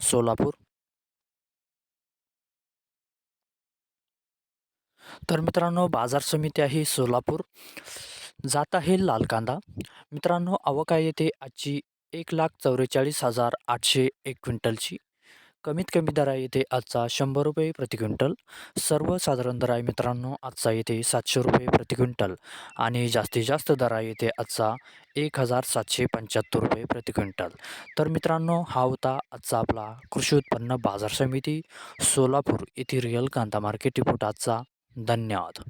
सोलापूर. तर मित्रांनो बाजार समिती आहे सोलापूर. जात आहे लाल कांदा मित्रांनो आवक आहे येथे आजची एक लाख चौवेचाळीस हजार आठशे एक क्विंटलची. कमीत कमी दर आहे इथे आजचा शंभर रुपये प्रति क्विंटल. सर्वसाधारण दर आहे मित्रांनो आजचा इथे सातशे रुपये प्रति क्विंटल. आणि जास्तीत जास्त दर आहे इथे आजचा एक हजार सातशे पंच्याहत्तर रुपये प्रति क्विंटल. तर मित्रांनो हा होता आजचा आपला कृषी उत्पन्न बाजार समिती सोलापूर येथील रिअल कांदा मार्केट रिपोर्ट आजचा. धन्यवाद.